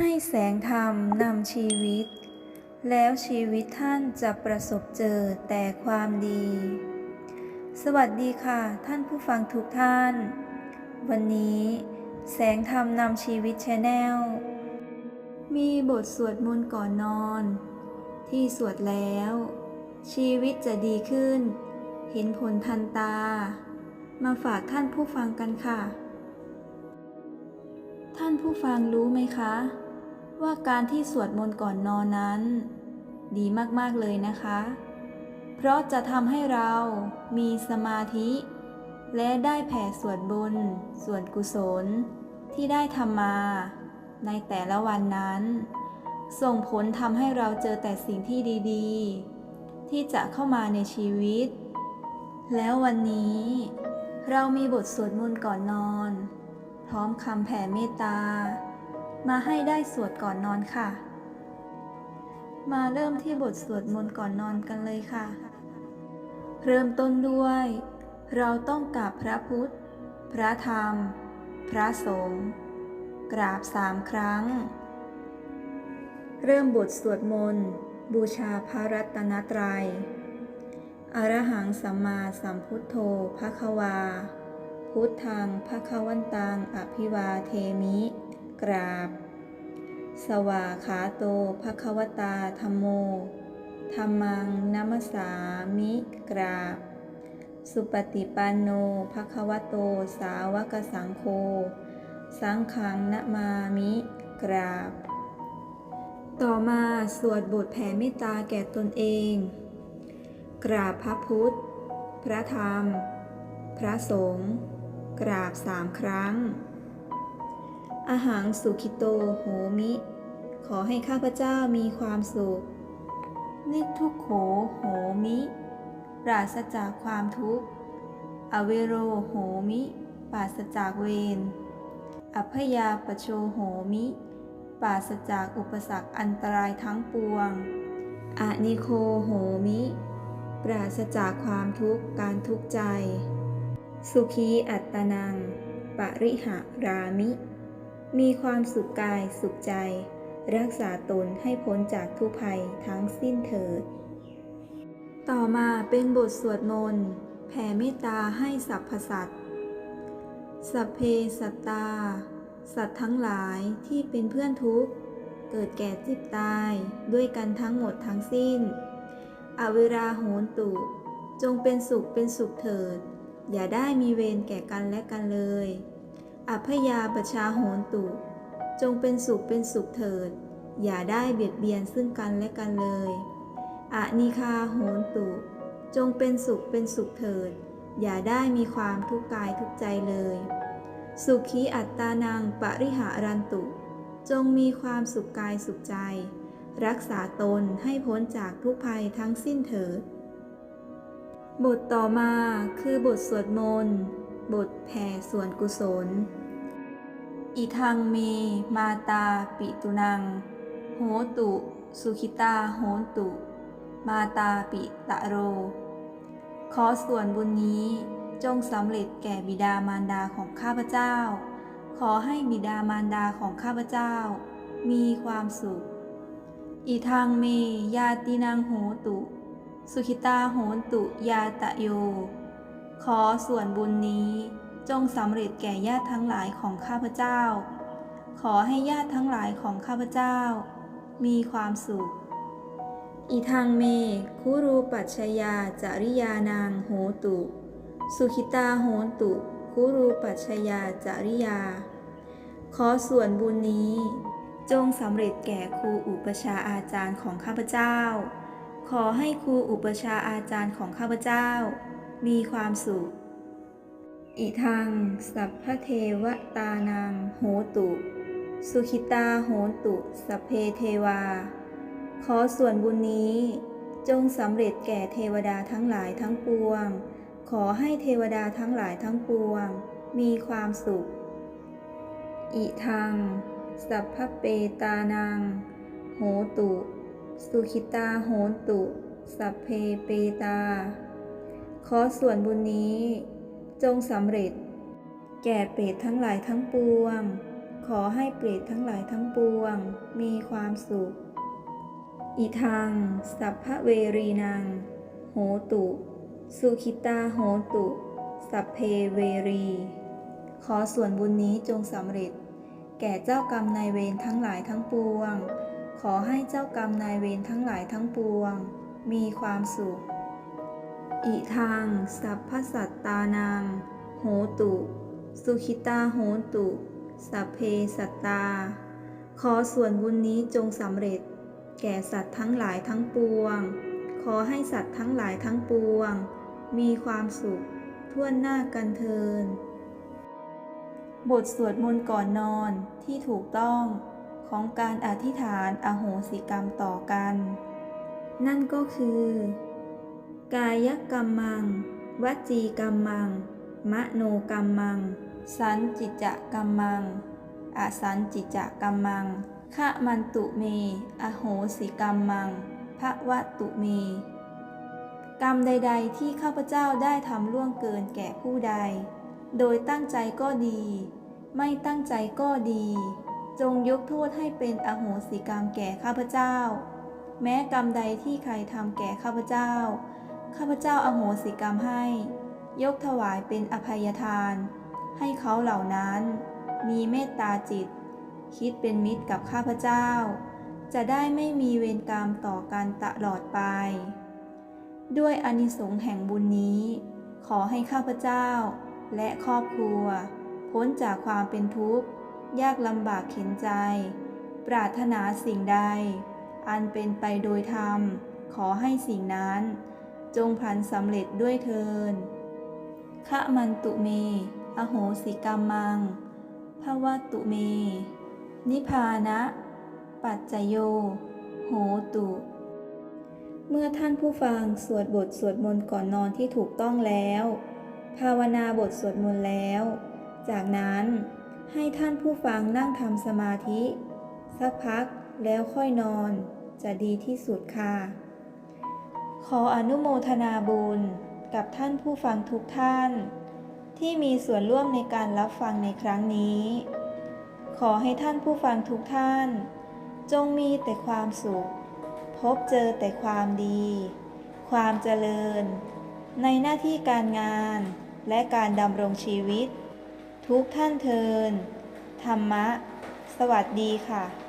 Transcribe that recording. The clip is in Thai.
ให้แสงธรรมนำชีวิต แล้วชีวิตท่านจะประสบเจอแต่ความดี สวัสดีค่ะ ท่านผู้ฟังทุกท่าน วันนี้แสงธรรมนำชีวิตชแนลมีบทสวดมนต์ก่อนนอน ที่สวดแล้ว ชีวิตจะดีขึ้น เห็นผลทันตา มาฝากท่านผู้ฟังกันค่ะ ท่านผู้ฟังรู้ไหมคะ ว่าการที่สวดมนต์ก่อนนอนนั้น ดีมากๆเลยนะคะ เพราะจะทำให้เรามีสมาธิ และได้แผ่ส่วนบุญส่วนกุศล ที่ได้ทำมา ในแต่ละวันนั้น ส่งผลทำให้เราเจอแต่สิ่งที่ดีๆ ที่จะเข้ามาในชีวิต แล้ววันนี้ เรามีบทสวดมนต์ก่อนนอน พร้อมคำแผ่เมตตา มาให้ได้สวดก่อนนอนค่ะ มาเริ่มที่บทสวดมนต์ก่อนนอนกันเลยค่ะ เริ่มต้นด้วย เราต้องกราบพระพุทธ พระธรรม พระสงฆ์ กราบสามครั้ง เริ่มบทสวดมนต์ บูชาพระรัตนตรัย อรหังสัมมาสัมพุทโธภะคะวา พุทธังภะคะวันตังอภิวาเทมิ กราบ สวาขาโตภควตาธรรมโมธรรมังนัมสามิกราบ สุปฏิปันโนภควโตสาวกสังโฆสังฆังนมามิกราบ ต่อมาสวดบทแผ่เมตตาแก่ตนเอง กราบพระพุทธ พระธรรม พระสงฆ์ กราบสามครั้ง อาหารสุขิโตโหมิ ขอให้ข้าพเจ้ามีความสุข นิทุกโขโหมิ ปราศจากความทุกข์ อเวโรโหมิ ปราศจากเวร อัพยาปโชโหมิ ปราศจากอุปสรรคอันตรายทั้งปวงอานิโคโหมิ ปราศจากความทุกข์การทุกข์ใจ สุขีอัตตนัง ปริหารามิ มีความสุขกายสุขใจ รักษาตนให้พ้นจากทุกภัยทั้งสิ้นเถิด ต่อมาเป็นบทสวดมนต์แผ่เมตตาให้สรรพสัตว์สัพเพสัตตา สัตว์ทั้งหลายที่เป็นเพื่อนทุกข์ เกิดแก่จ็บตายด้วยกันทั้งหมดทั้งสิ้น อเวราโหนตุ จงเป็นสุขเป็นสุขเถิด อย่าได้มีเวรแก่กันและกันเลย อัพยาปชาโหนตุ จงเป็นสุขเป็นสุขเถิด อย่าได้เบียดเบียนซึ่งกันและกันเลยอะนิคาโหนตุ จงเป็นสุขเป็นสุขเถิด อย่าได้มีความทุกข์กายทุกใจเลย สุขีอัตตานังปริหารันตุ จงมีความสุขกายสุขใจ รักษาตนให้พ้นจากทุกภัยทั้งสิ้นเถิด บทต่อมาคือบทสวดมนต์ บทแผ่ส่วนกุศล อิทังเม มาตาปิตุนัง โหตุ สุขิตาโหตุ มาตาปิตะโร ขอส่วนบุญนี้จงสำเร็จแก่บิดามารดาของข้าพเจ้า ขอให้บิดามารดาของข้าพเจ้า มีความสุข อิทังเม ยาตินังโหตุ สุขิตาโหตุ ยาตะโย ขอส่วนบุญนี้จงสำเร็จแก่ญาติทั้งหลายของข้าพเจ้า ขอให้ญาติทั้งหลายของข้าพเจ้า มีความสุข อิทังเม คุรูปัชยาจริยานางโหตุ สุขิตาโหตุ คุรูปัชยาจริยา ขอส่วนบุญนี้ จงสำเร็จแก่ครูอุปชาอาจารย์ของข้าพเจ้า ขอให้ครูอุปชาอาจารย์ของข้าพเจ้า มีความสุข อิทัง สัพพเทวตานัง โหตุ สุขิตาโหตุ สัพเพเทวา ขอส่วนบุญนี้จงสำเร็จแก่เทวดาทั้งหลายทั้งปวง ขอให้เทวดาทั้งหลายทั้งปวง มีความสุข อิทัง สัพพเปตานัง โหตุ สุขิตาโหตุ สัพเพเปตา ขอส่วนบุญนี้ จงสำเร็จ แก่เปรตทั้งหลายทั้งปวง ขอให้เปรตทั้งหลายทั้งปวง มีความสุข อิทัง สัพพะเวรีนังโหตุ สุขิตาโหตุ สัพเพเวรี ขอส่วนบุญนี้จงสำเร็จ แก่เจ้ากรรมนายเวรทั้งหลายทั้งปวง ขอให้เจ้ากรรมนายเวรทั้งหลายทั้งปวง มีความสุข อิทังสัพพสัตตานังโหตุ สุขิตาโหตุ สัพเพสัตตา ขอส่วนบุญนี้จงสำเร็จ แก่สัตว์ทั้งหลายทั้งปวง ขอให้สัตว์ทั้งหลายทั้งปวง มีความสุขทั่วหน้ากันเทิน บทสวดมนต์ก่อนนอนที่ถูกต้องของการอธิษฐานอโหสิกรรมต่อกัน นั่นก็คือ กายกรรมัง วจีกรรมัง มโนกรรมัง สันจิจกรรมัง อสันจิจกรรมังขะมันตุเม อโหสิกรรมังพระวะตุเม กรรมใด ๆ ที่ข้าพเจ้าได้ทำล่วงเกินแก่ผู้ใด โดยตั้งใจก็ดี ไม่ตั้งใจก็ดี จงยกโทษให้เป็นอโหสิกรรมแก่ข้าพเจ้า แม้กรรมใดที่ใครทำแก่ข้าพเจ้า ข้าพเจ้าอโหสิกรรมให้ ยกถวายเป็นอภัยทาน ให้เขาเหล่านั้น มีเมตตาจิต คิดเป็นมิตรกับข้าพเจ้า จะได้ไม่มีเวรกรรมต่อกันตลอดไป ด้วยอนิสงส์แห่งบุญนี้ ขอให้ข้าพเจ้า และครอบครัว พ้นจากความเป็นทุกข์ ยากลำบากเข็นใจ ปรารถนาสิ่งใด อันเป็นไปโดยธรรม ขอให้สิ่งนั้น จงพันสำเร็จด้วยเทินขะมันตุเม อโหสิกรรมังภวตุเม นิพพานะ ปัจจโย โหตุ เมื่อท่านผู้ฟังสวดบทสวดมนต์ก่อนนอนที่ถูกต้องแล้ว ภาวนาบทสวดมนต์แล้ว จากนั้นให้ท่านผู้ฟังนั่งทำสมาธิ สักพักแล้วค่อยนอนจะดีที่สุดค่ะ ขออนุโมทนาบุญกับท่านผู้ฟังทุกท่าน ที่มีส่วนร่วมในการรับฟังในครั้งนี้ ขอให้ท่านผู้ฟังทุกท่าน จงมีแต่ความสุข พบเจอแต่ความดี ความเจริญ ในหน้าที่การงานและการดำรงชีวิต ทุกท่านเทินธรรมะ สวัสดีค่ะ